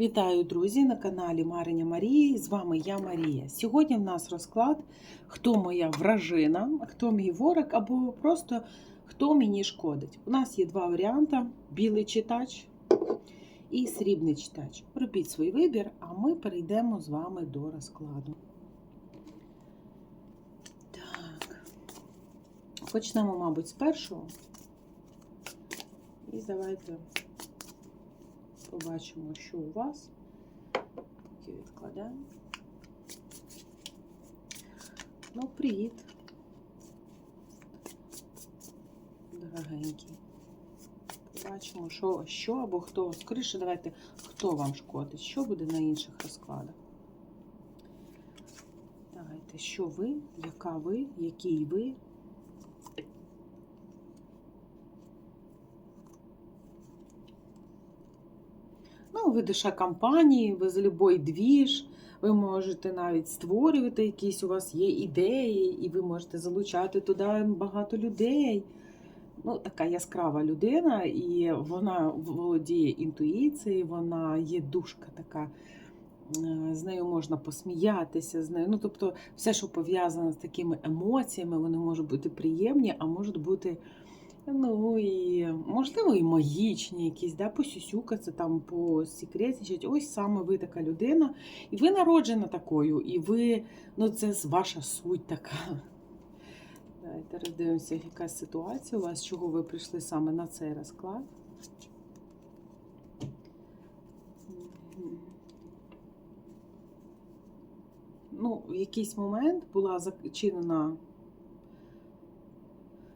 Вітаю, друзі, на каналі Мариня Марії. З вами я Марія. Сьогодні в нас розклад, хто моя вражина, хто мій ворог, або просто хто мені шкодить. У нас є два варіанти: білий читач і срібний читач. Робіть свій вибір, а ми перейдемо з вами до розкладу. Так, почнемо, мабуть, з першого. І давайте побачимо, що у вас. Такі відкладаємо. Ну, привіт. Дорогенькі. Побачимо, що, що або хто. Скоріше, давайте, хто вам шкодить, що буде на інших розкладах. Давайте, що ви, яка ви, який ви. Ну, ви душа компанії, ви за любой двіж, ви можете навіть створювати якісь у вас є ідеї, і ви можете залучати туди багато людей. Ну, така яскрава людина, і вона володіє інтуїцією, вона є душка така, е, з нею можна посміятися, з нею. Ну, тобто, все, що пов'язане з такими емоціями, вони можуть бути приємні, а можуть бути. Ну і можливо і магічні якісь, да, посюсюкатися, там посекретничати. Ось саме ви така людина. І ви народжена такою, і ви, ну це ваша суть така. Давайте роздивимося, яка ситуація у вас, чого ви прийшли саме на цей розклад. Ну, в якийсь момент була зачинена.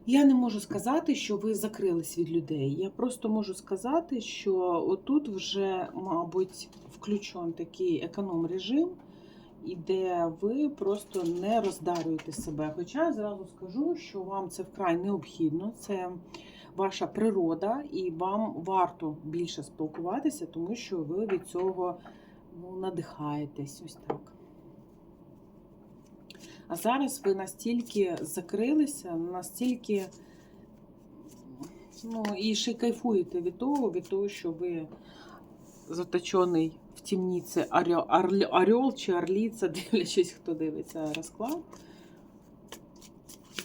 Я не можу сказати, що ви закрились від людей. Я просто можу сказати, що отут вже, мабуть, включен такий економ-режим, і де ви просто не роздарюєте себе. Хоча я зразу скажу, що вам це вкрай необхідно, це ваша природа, і вам варто більше спілкуватися, тому що ви від цього ну, надихаєтесь. Ось так. А зараз ви настільки закрилися, настільки ну, і ще кайфуєте від того, від того, що ви заточений в тімніці орел чи орліця, дивлячись, хто дивиться розклад.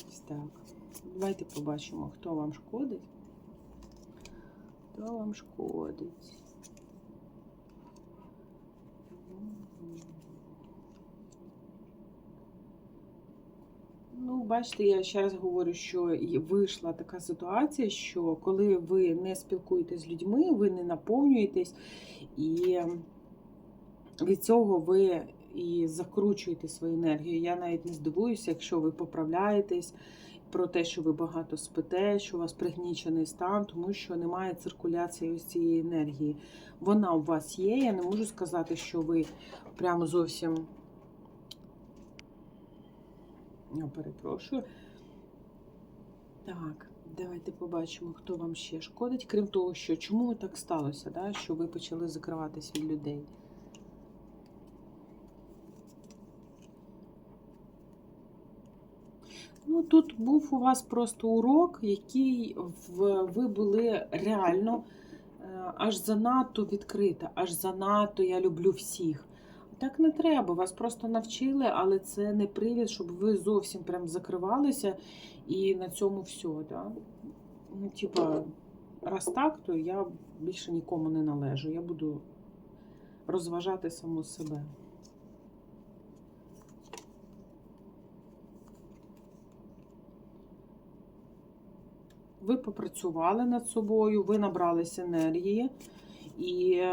Ось так. Давайте побачимо, хто вам шкодить. Хто вам шкодить. Ну, бачите, я ще раз говорю, що вийшла така ситуація, що коли ви не спілкуєтесь з людьми, ви не наповнюєтесь, і від цього ви і закручуєте свою енергію. Я навіть не здивуюся, якщо ви поправляєтесь про те, що ви багато спите, що у вас пригнічений стан, тому що немає циркуляції ось цієї енергії. Вона у вас є. Я не можу сказати, що ви прямо зовсім. Я перепрошую. Так, давайте побачимо, хто вам ще шкодить. Крім того, що чому так сталося, да, що ви почали закриватись від людей. Ну, тут був у вас просто урок, який ви були реально е, аж занадто відкрита, аж занадто я люблю всіх. Так не треба, вас просто навчили, але це не привід, щоб ви зовсім прям закривалися і на цьому все. Да? Ну, типа, раз так, то я більше нікому не належу. Я буду розважати саму себе. Ви попрацювали над собою, ви набрались енергії і.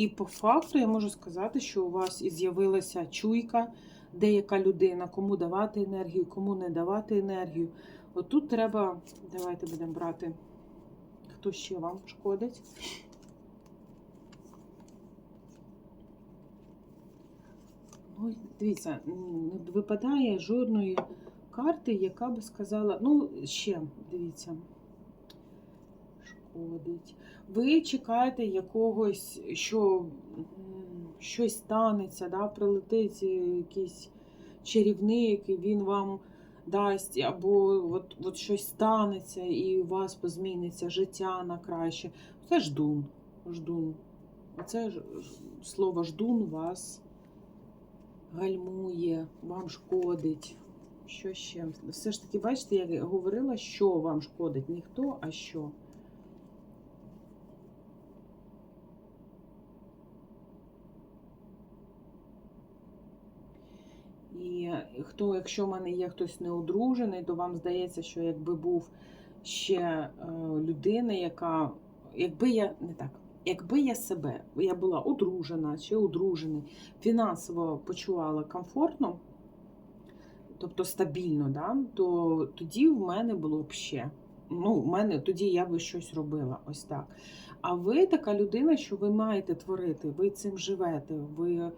І по факту я можу сказати, що у вас і з'явилася чуйка, деяка людина, кому давати енергію, кому не давати енергію. От тут треба, давайте будемо брати, хто ще вам шкодить. Ну, Дивіться, не випадає жодної карти, яка би сказала, ну, ще, дивіться шкодить. Ви чекаєте якогось, що щось станеться, да, прилетить якийсь чарівник, і він вам дасть, або от, от щось станеться, і у вас позміниться життя на краще. Це ждун. ждун. Оце слово ждун вас гальмує, вам шкодить. Що ще? Все ж таки, бачите, я говорила, що вам шкодить. Не хто, а що. І хто, якщо в мене є хтось неодружений, то вам здається, що якби був ще е, людина, яка, якби я не так, якби я себе, я була одружена чи одружений, фінансово почувала комфортно, тобто стабільно, да, то тоді в мене було б ще. Ну, в мене тоді я би щось робила, ось так. А ви така людина, що ви маєте творити, ви цим живете, ви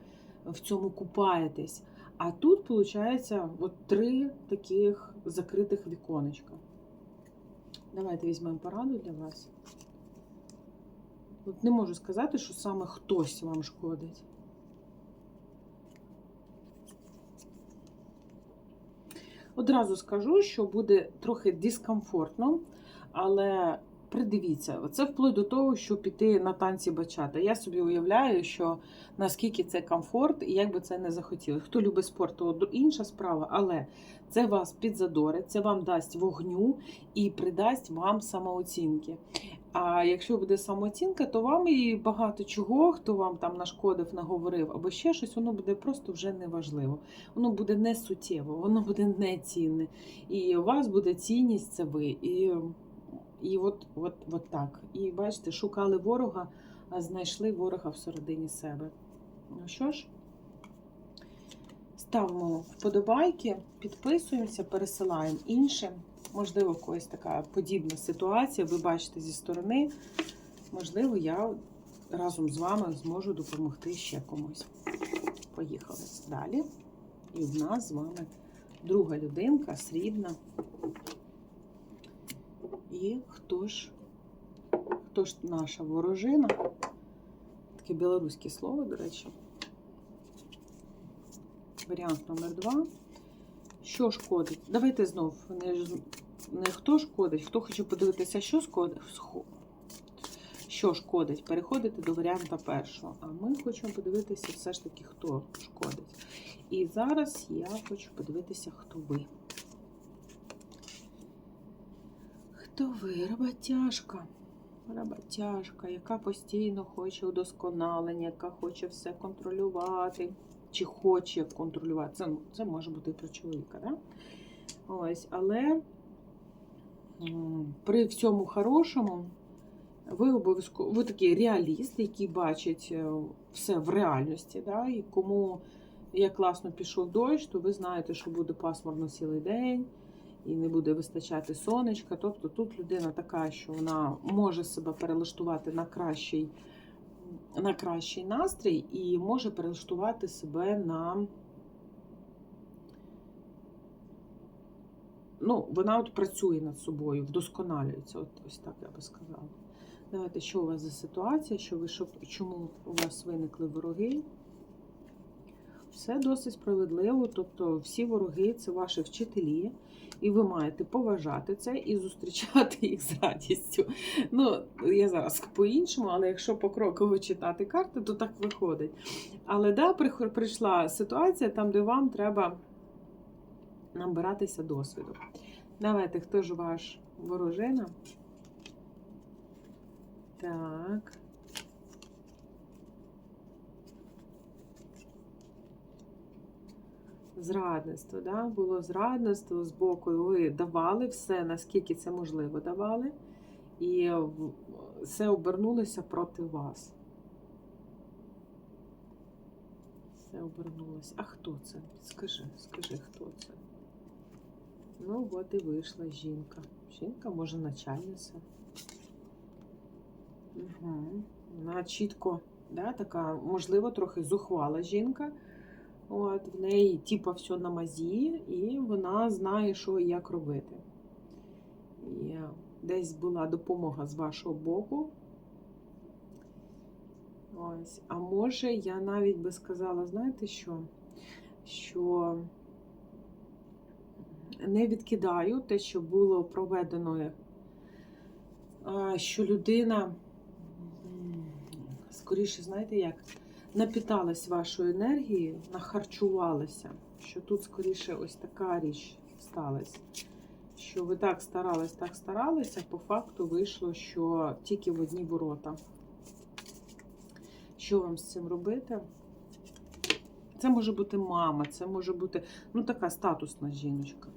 в цьому купаєтесь. А тут, виходить, от три таких закритих віконечка. Давайте візьмемо пораду для вас. От не можу сказати, що саме хтось вам шкодить. Одразу скажу, що буде трохи дискомфортно, але придивіться, це вплоть до того, що піти на танці бачата. Я собі уявляю, що наскільки це комфорт, і як би це не захотіли. Хто любить спорт, то інша справа, але це вас підзадорить, це вам дасть вогню і придасть вам самооцінки. А якщо буде самооцінка, то вам і багато чого, хто вам там нашкодив, наговорив, або ще щось, воно буде просто вже неважливо. Воно буде не суттєво, воно буде не цінне. І у вас буде цінність, це ви. І, і от, от, от так. І бачите, шукали ворога, а знайшли ворога всередині себе. Ну що ж, ставимо вподобайки, підписуємося, пересилаємо іншим. Можливо, когось така подібна ситуація, ви бачите зі сторони. Можливо, я разом з вами зможу допомогти ще комусь. Поїхали далі. І в нас з вами друга людинка, срібна. І хто ж, хто ж наша ворожина? Таке білоруське слово, до речі. Варіант номер два. Що шкодить? Давайте знов не, не хто шкодить, хто хоче подивитися, що шкодить. Що шкодить, переходите до варіанта першого. А ми хочемо подивитися все ж таки, хто шкодить. І зараз я хочу подивитися, хто ви. Хто ви? Роботяжка. Роботяжка, яка постійно хоче удосконалення, яка хоче все контролювати, чи хоче контролювати. Це, це може бути про чоловіка, да? Ось, але при всьому хорошому ви обов'язково ви такий реаліст, який бачить е, все в реальності. Да? І кому як класно пішов дощ, то ви знаєте, що буде пасмурно цілий день і не буде вистачати сонечка. Тобто тут людина така, що вона може себе перелаштувати на кращий, на кращий настрій і може перелаштувати себе на. Ну, вона от працює над собою, вдосконалюється. От ось так я би сказала. Давайте, що у вас за ситуація, що ви що, чому у вас виникли вороги? Все досить справедливо. Тобто, всі вороги це ваші вчителі, і ви маєте поважати це і зустрічати їх з радістю. Ну, я зараз по-іншому, але якщо покроково читати карти, то так виходить. Але да, прийшла ситуація там, де вам треба набиратися досвіду. Давайте, хто ж ваш ворожина? Так. Зрадництво, да? було зрадництво з боку. Ви давали все, наскільки це можливо давали, і все обернулося проти вас. Все обернулося. А хто це? Скажи, скажи, хто це? Ну, от і вийшла жінка. Жінка, може, начальниця. Угу. Вона чітко, да, така, можливо, трохи зухвала жінка. От, в неї типа все на мазі, і вона знає, що і як робити. І десь була допомога з вашого боку. Ось. А може, я навіть би сказала, знаєте що? Що не відкидаю те, що було проведено, що людина. скоріше, знаєте, як напіталась вашою енергією, нахарчувалася. Що тут, скоріше, ось така річ сталася. Що ви так старались, так старались, а по факту вийшло, що тільки в одні ворота. Що вам з цим робити? Це може бути мама, це може бути ну, така статусна жіночка.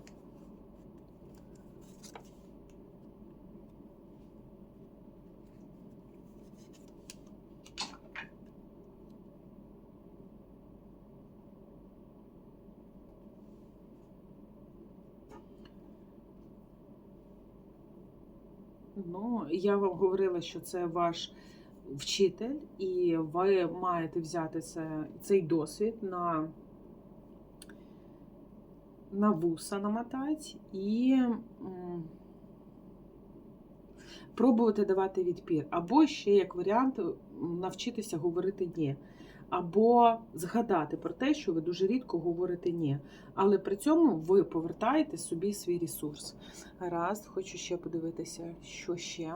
Я вам говорила, що це ваш вчитель, і ви маєте взяти це, цей досвід на, на вуса намотати і пробувати давати відпір. Або ще, як варіант, навчитися говорити ні. Або згадати про те, що ви дуже рідко говорите ні. Але при цьому ви повертаєте собі свій ресурс. Раз, хочу ще подивитися, що ще.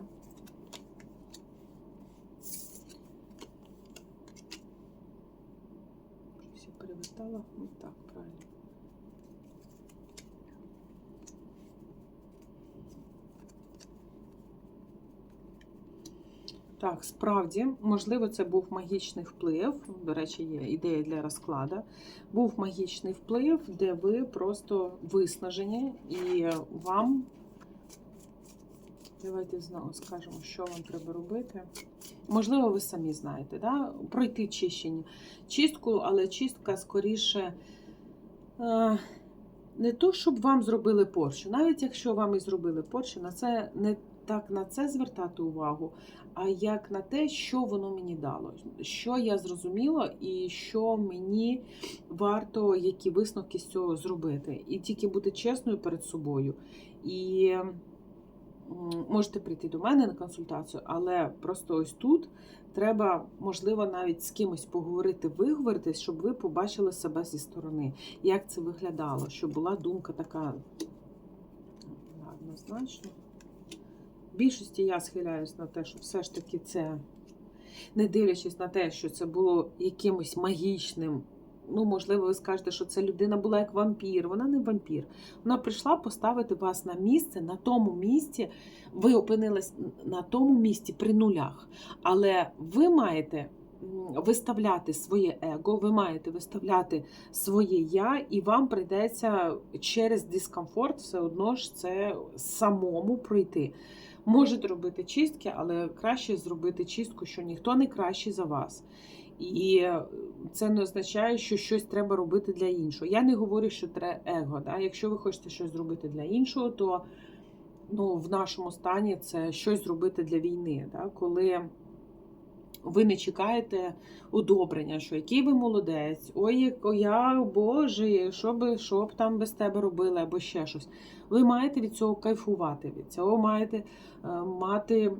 Перевертала. Ось так, правильно. Так, справді, можливо, це був магічний вплив. До речі, є ідея для розкладу. Був магічний вплив, де ви просто виснажені, і вам. Давайте знову скажемо, що вам треба робити. Можливо, ви самі знаєте, да? пройти чищення. Чистку, але чистка скоріше е, не то, щоб вам зробили порчу. Навіть якщо вам і зробили порчу, на це не так на це звертати увагу, а як на те, що воно мені дало, що я зрозуміла, і що мені варто, які висновки з цього зробити. І тільки бути чесною перед собою. І можете прийти до мене на консультацію, але просто ось тут треба, можливо, навіть з кимось поговорити, виговоритись, щоб ви побачили себе зі сторони, як це виглядало, щоб була думка така однозначно. Більшості я схиляюсь на те, що все ж таки це, не дивлячись на те, що це було якимось магічним. Ну, можливо, ви скажете, що ця людина була як вампір. Вона не вампір. Вона прийшла поставити вас на місце, на тому місці, ви опинились на тому місці при нулях. Але ви маєте виставляти своє его, ви маєте виставляти своє я, і вам прийдеться через дискомфорт все одно ж це самому пройти. Можете робити чистки, але краще зробити чистку, що ніхто не кращий за вас. І це не означає, що щось треба робити для іншого. Я не говорю, що треба его. Да? Якщо ви хочете щось зробити для іншого, то ну, в нашому стані це щось зробити для війни. Да? Коли ви не чекаєте удобрення, що який ви молодець, ой, я Боже, що би, що б там без тебе робили, або ще щось. Ви маєте від цього кайфувати, від цього маєте е, мати,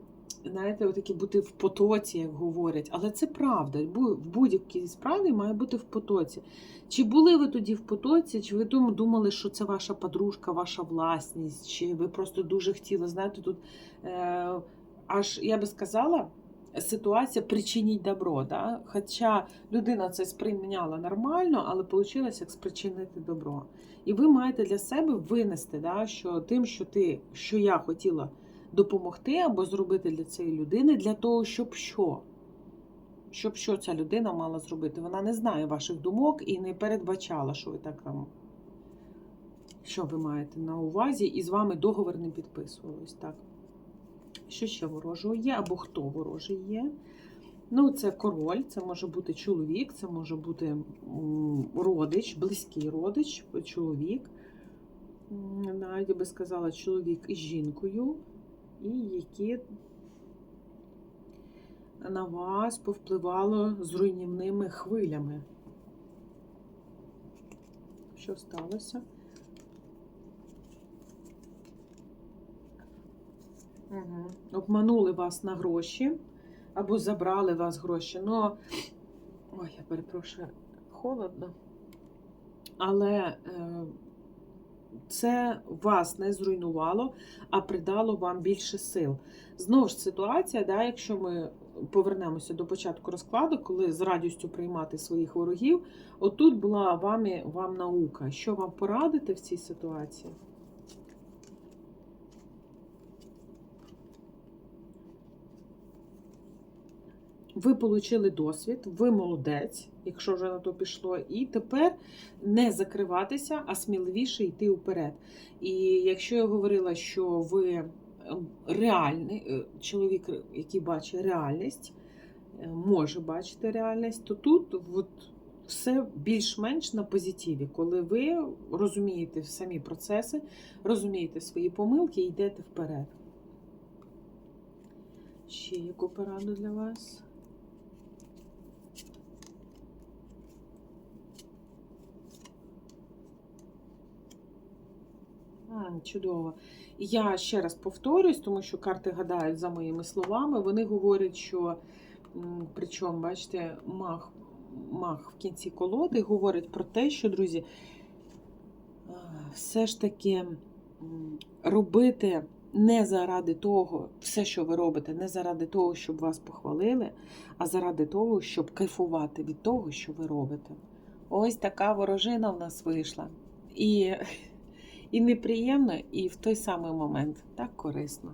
знаєте, отакі бути в потоці, як говорять. Але це правда. В будь-якій справі має бути в потоці. Чи були ви тоді в потоці, чи ви дум- думали, що це ваша подружка, ваша власність, чи ви просто дуже хотіли, знаєте, тут е, аж я би сказала. Ситуація причиніть добро, да? хоча людина це сприйняла нормально, але вийшло як спричинити добро. І ви маєте для себе винести, да, що тим, що ти, що я хотіла допомогти або зробити для цієї людини, для того, щоб що? Щоб що ця людина мала зробити. Вона не знає ваших думок і не передбачала, що ви так там. Що ви маєте на увазі, і з вами договор не підписувалось. Так. Що ще ворожого є, або хто ворожий є? Ну, це король, це може бути чоловік, це може бути родич, близький родич, чоловік. Навіть я би сказала, чоловік із жінкою, і які на вас повпливало з руйнівними хвилями. Що сталося? Угу. Обманули вас на гроші або забрали вас гроші. Ну, ой, я перепрошую, холодно. Але е, це вас не зруйнувало, а придало вам більше сил. Знову ж ситуація, да, якщо ми повернемося до початку розкладу, коли з радістю приймати своїх ворогів. Отут була вами, вам наука. Що вам порадити в цій ситуації? Ви отримали досвід, ви молодець, якщо вже на то пішло, і тепер не закриватися, а сміливіше йти вперед. І якщо я говорила, що ви е, реальний е, чоловік, який бачить реальність, е, може бачити реальність, то тут от все більш-менш на позитиві, коли ви розумієте самі процеси, розумієте свої помилки і йдете вперед. Ще яку пораду для вас? А, чудово. Я ще раз повторюсь, тому що карти гадають за моїми словами. Вони говорять, що причому, бачите, мах, мах в кінці колоди говорить про те, що, друзі, все ж таки робити не заради того, все, що ви робите, не заради того, щоб вас похвалили, а заради того, щоб кайфувати від того, що ви робите. Ось така ворожина в нас вийшла. І і неприємно, і в той самий момент так корисно.